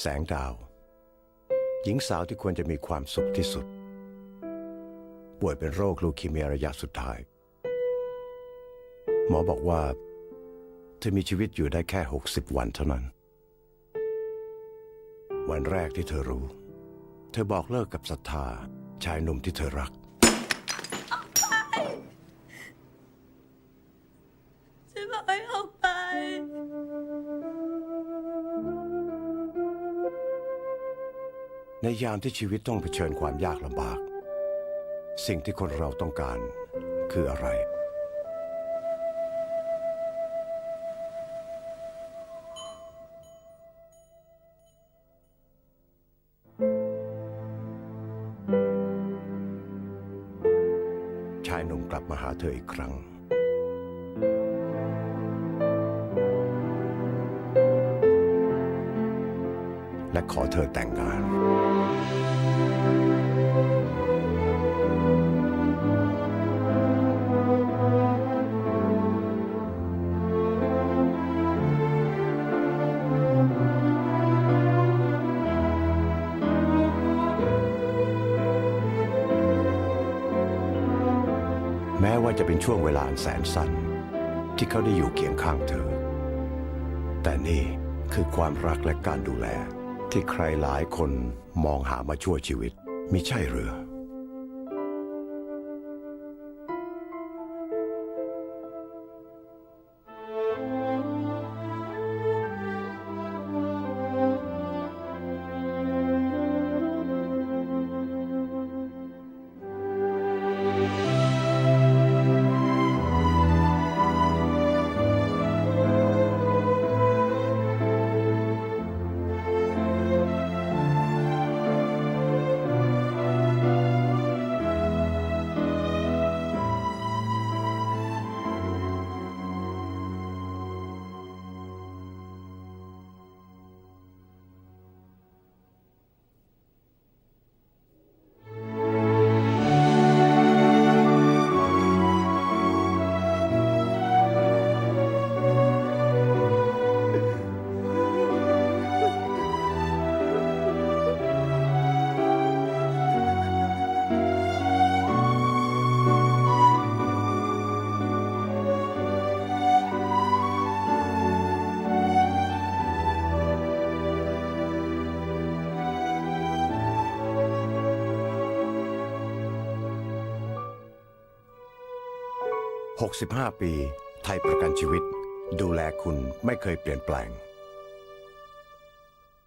แสงดาว หญิงสาวที่ควรจะมีความสุขที่สุด ป่วยเป็นโรคลูคีเมียระยะสุดท้าย หมอบอกว่า เธอมีชีวิตอยู่ได้แค่ 60 วันเท่านั้น วันแรกที่เธอรู้ เธอบอกเลิกกับศรัทธาชายหนุ่มที่เธอรัก ฉันบอกให้ออกไป ในยามที่ชีวิตต้องเผชิญความยากลำบาก สิ่งที่คนเราต้องการคืออะไร ชายหนุ่มกลับมาหาเธออีกครั้ง และขอเธอแต่งงาน แม้ว่าจะเป็นช่วงเวลาอันแสนสั้น ที่เขาได้อยู่เคียงข้างเธอ แต่นี่คือความรักและการดูแล ที่ใครหลายคนมองหามาช่วยชีวิตมิใช่หรือ 65 ปี ไทยประกันชีวิต ดูแลคุณไม่เคยเปลี่ยนแปลง